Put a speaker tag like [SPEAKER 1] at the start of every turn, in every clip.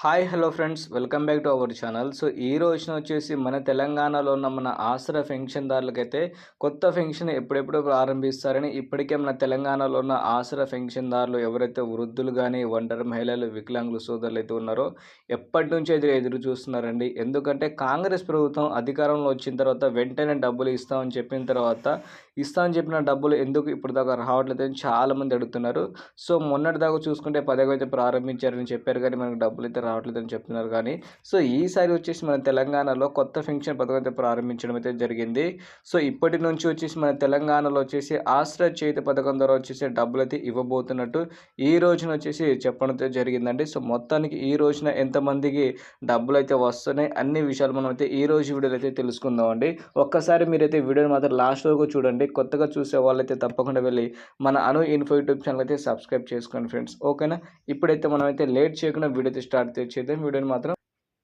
[SPEAKER 1] Hi hello friends. Welcome back to our channel. So ఈ రోజున వచ్చేసి మన తెలంగాణలో ఉన్న మన ఆసరా పెన్షన్దారులకైతే కొత్త పెన్షన్ ఎప్పుడెప్పుడు ప్రారంభిస్తారని ఇప్పటికే మన తెలంగాణలో ఉన్న ఆసరా పెన్షన్దారులు ఎవరైతే వృద్ధులు కానీ ఒంటరి మహిళలు వికలాంగులు సోదరులు అయితే ఉన్నారో ఎప్పటి నుంచి ఎదురు ఎదురు చూస్తున్నారండి. ఎందుకంటే కాంగ్రెస్ ప్రభుత్వం అధికారంలో వచ్చిన తర్వాత వెంటనే డబ్బులు ఇస్తామని చెప్పిన తర్వాత ఇస్తామని చెప్పిన డబ్బులు ఎందుకు ఇప్పుడు దాకా రావట్లేదు అని చాలామంది అడుగుతున్నారు. సో మొన్నటి దాకా చూసుకుంటే పదవి అయితే ప్రారంభించారని చెప్పారు కానీ మనకు డబ్బులు అయితే రావట్లేదని చెప్తున్నారు. కానీ సో ఈసారి వచ్చేసి మన తెలంగాణలో కొత్త పెన్షన్ పథకం అయితే ప్రారంభించడం అయితే జరిగింది. సో ఇప్పటి నుంచి వచ్చేసి మన తెలంగాణలో వచ్చేసి ఆశ్రయ చేతి పథకం ద్వారా వచ్చేసి డబ్బులు అయితే ఇవ్వబోతున్నట్టు ఈ రోజున వచ్చేసి చెప్పడం అయితే జరిగిందండి. సో మొత్తానికి ఈ రోజున ఎంతమందికి డబ్బులు అయితే వస్తున్నాయి అన్ని విషయాలు మనం అయితే ఈ రోజు వీడియోలో అయితే తెలుసుకుందామండి ఒక్కసారి మీరైతే వీడియోని మాత్రం లాస్ట్ వరకు చూడండి. కొత్తగా చూసే వాళ్ళైతే తప్పకుండా వెళ్ళి మన అను ఇన్ఫో యూట్యూబ్ ఛానల్ అయితే సబ్స్క్రైబ్ చేసుకోండి ఫ్రెండ్స్. ఓకేనా? ఇప్పుడైతే మనం అయితే లేట్ చేయకుండా వీడియో అయితే స్టార్ట్ చేద్దాం వీడియోని మాత్రం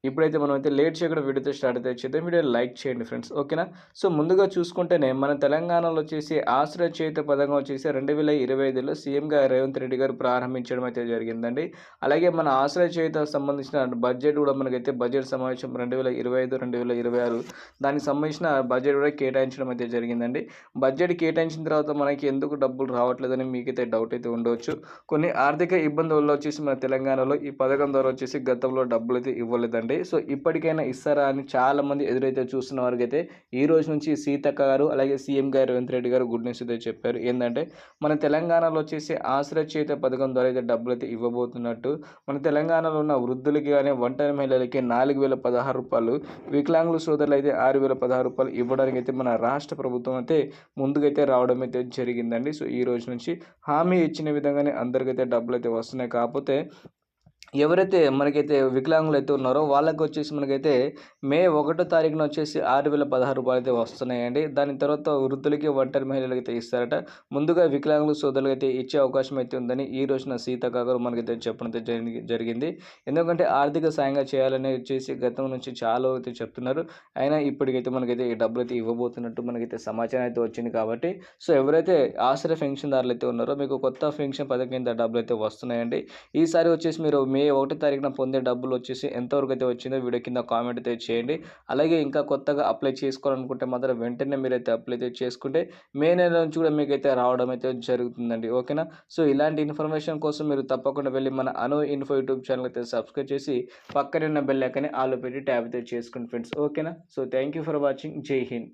[SPEAKER 1] ఇప్పుడైతే మనం అయితే లేట్ చేయకుండా వీడియోతో స్టార్ట్ అయితే చేద్దాం. వీడియో లైక్ చేయండి ఫ్రెండ్స్. ఓకేనా? సో ముందుగా చూసుకుంటేనే మన తెలంగాణలో వచ్చేసి ఆశ్రయ చేత పథకం వచ్చేసి రెండు వేల ఇరవై ఐదులో సీఎంగా రేవంత్ రెడ్డి గారు ప్రారంభించడం అయితే జరిగిందండి. అలాగే మన ఆశ్రయ చేత సంబంధించిన బడ్జెట్ కూడా మనకైతే బడ్జెట్ సమావేశం రెండు వేల ఇరవై ఐదు రెండు వేల ఇరవై ఆరు దానికి సంబంధించిన బడ్జెట్ కూడా కేటాయించడం అయితే జరిగిందండి. బడ్జెట్ కేటాయించిన తర్వాత మనకి ఎందుకు డబ్బులు రావట్లేదని మీకైతే డౌట్ అయితే ఉండవచ్చు కొన్ని ఆర్థిక ఇబ్బందుల వల్ల వచ్చేసి మన తెలంగాణలో ఈ పథకం ద్వారా వచ్చేసి గతంలో డబ్బులు అయితే ఇవ్వలేదండి. సో ఇప్పటికైనా ఇస్తారా అని చాలామంది ఎదురైతే చూస్తున్న వారికి అయితే ఈ రోజు నుంచి సీతక్క గారు అలాగే సీఎం గారు రేవంత్ రెడ్డి గారు గుడ్ న్యూస్ అయితే చెప్పారు. ఏంటంటే మన తెలంగాణలో వచ్చేసి ఆశ్రయ చేత పథకం ద్వారా అయితే డబ్బులు అయితే ఇవ్వబోతున్నట్టు మన తెలంగాణలో ఉన్న వృద్ధులకి కానీ ఒంటరి మహిళలకి నాలుగు వేల పదహారు రూపాయలు వికలాంగుల సోదరులు అయితే ఆరు వేల పదహారు రూపాయలు ఇవ్వడానికి అయితే మన రాష్ట్ర ప్రభుత్వం అయితే ముందుకైతే రావడం అయితే జరిగిందండి. సో ఈ రోజు నుంచి హామీ ఇచ్చిన విధంగానే అందరికైతే డబ్బులు అయితే వస్తున్నాయి. కాకపోతే ఎవరైతే మనకైతే వికలాంగులు అయితే ఉన్నారో వాళ్ళకి వచ్చేసి మనకైతే మే ఒకటో తారీఖున వచ్చేసి ఆరు వేల పదహారు రూపాయలు అయితే వస్తున్నాయండి. దాని తర్వాత వృద్ధులకి ఒంటరి మహిళలకి అయితే ఇస్తారట. ముందుగా వికలాంగులు సోదరులకు అయితే ఇచ్చే అవకాశం అయితే ఉందని ఈ రోజున సీతక్క గారు మనకైతే చెప్పడం అయితే జరిగింది. ఎందుకంటే ఆర్థిక సాయంగా చేయాలని వచ్చేసి గతం నుంచి చాలా అయితే చెప్తున్నారు. అయినా ఇప్పటికైతే మనకైతే ఈ డబ్బులు అయితే ఇవ్వబోతున్నట్టు మనకైతే సమాచారం అయితే వచ్చింది కాబట్టి. సో ఎవరైతే ఆశ్రయ పెన్షన్దారులు అయితే ఉన్నారో మీకు కొత్త పెన్షన్ పథకం కింద డబ్బులు అయితే వస్తున్నాయండి. ఈసారి వచ్చేసి మీరు మే ఒకటి తారీఖున పొందే డబ్బులు వచ్చేసి ఎంతవరకు అయితే వచ్చిందో వీడియో కింద కామెంట్ అయితే చేయండి. అలాగే ఇంకా కొత్తగా అప్లై చేసుకోవాలనుకుంటే మాత్రం వెంటనే మీరైతే అప్లై అయితే చేసుకుంటే మే నెల నుంచి కూడా మీకైతే రావడం అయితే జరుగుతుందండి. ఓకేనా? సో ఇలాంటి ఇన్ఫర్మేషన్ కోసం మీరు తప్పకుండా వెళ్ళి మన అను ఇన్ఫో యూట్యూబ్ ఛానల్ అయితే సబ్స్క్రైబ్ చేసి పక్కనే ఉన్న బెల్ ఆలో పెట్టి ట్యాబ్ అయితే చేసుకోండి ఫ్రెండ్స్. ఓకేనా? So thank you for watching. Jai Hind.